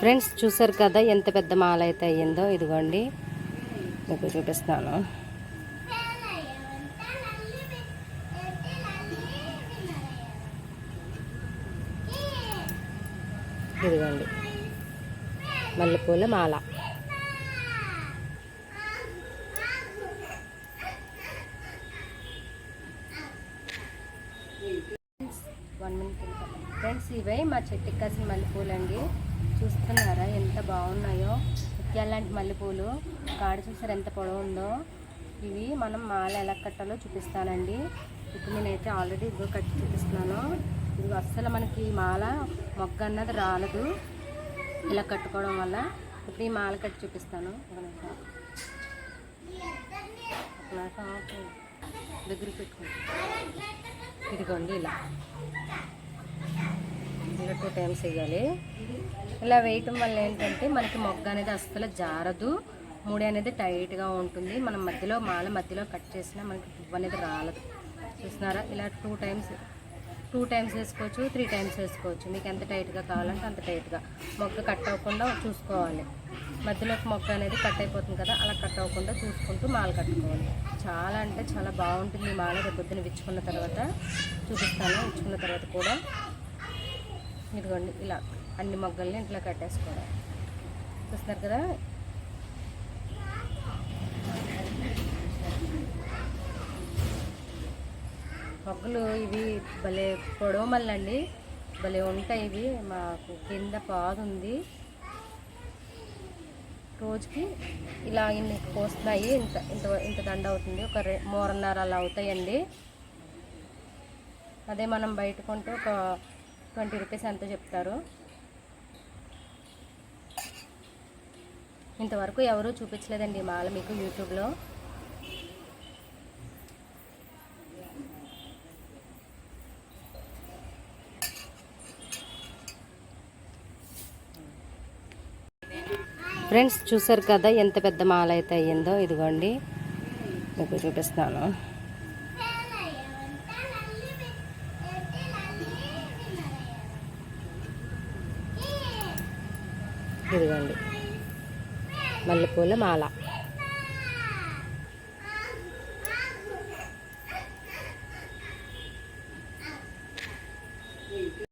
Friends చూసారు కదా ఎంత పెద్ద మాల అయితే అయ్యిందో ఇదిగోండి. మీకు చూపిస్తాను. ఇదిగోండి. మల్లెపూల మాల. వన్ మినిట్ ఫ్రెండ్స్ ఇవే మా చెట్టుకి కాసిన మల్లెపూలు అండి చూస్తున్నారా ఎంత బాగున్నాయో? ముత్యాలాంటి మల్లెపూలు. కాడ చూసారు ఎంత పొడవు ఉందో ఇవి మనం మాల ఎలా కట్టాలో చూపిస్తానండి. ఇప్పుడు నేనైతే ఆల్రెడీ ఇదిగో కట్టి చూపిస్తున్నాను. ఇది అస్సలు మనకి ఈ మాల మొగ్గ అన్నది రాలదు. ఇలా కట్టుకోవడం వల్ల ఇప్పుడు ఈ మాల కట్టి చూపిస్తాను. దగ్గర పెట్టుకుంటాను ఇదిగోండి ఇలా. ఇలా టూ టైమ్స్ వేయాలి. ఇలా వేయటం వల్ల ఏంటంటే మనకి మొగ్గ అనేది అస్సలు జారదు. ముడి అనేది టైట్గా ఉంటుంది. మనం మధ్యలో మాల మధ్యలో కట్ చేసినా మనకి పువ్వు అనేది రాలదు. చూసినారా ఇలా టూ టైమ్స్ టూ టైమ్స్ వేసుకోవచ్చు త్రీ టైమ్స్ వేసుకోవచ్చు. మీకు ఎంత టైట్గా కావాలంటే అంత టైట్గా. మొగ్గ కట్ అవ్వకుండా చూసుకోవాలి. మధ్యలోకి మొగ్గ అనేది కట్ అయిపోతుంది కదా అలా కట్ అవ్వకుండా చూసుకుంటూ మాల కట్టుకోవాలి. చాలా అంటే చాలా బాగుంటుంది మాల. రేపు పొద్దున విచ్చుకున్న తర్వాత చూపిస్తాను. విచ్చుకున్న తర్వాత కూడా ఇదిగోండి ఇలా అన్ని మొగ్గల్ని ఇంట్లో కట్టేసుకోవడం చూస్తున్నారు కదా? మొగ్గలు ఇవి భలే పొడవు భలే ఉంటాయి ఇవి. మాకు కింద పాదుంది. రోజుకి ఇలా ఇన్ని కోస్తున్నాయి ఇంత ఇంత ఇంత దండ అవుతుంది. ఒక రె మూరన్నర అలా అవుతాయండి. అదే మనం బయట కొంటే ఒక ట్వంటీ రూపీస్ ఎంత చెప్తారు? ఇంతవరకు ఎవరూ చూపించలేదండి మాల మీకు యూట్యూబ్లో. ఫ్రెండ్స్ చూసారు కదా ఎంత పెద్ద మాల అయితే అయ్యిందో? ఇదిగోండి. మీకు చూపిస్తాను. ఇదిగోండి. మల్లెపూల మాల.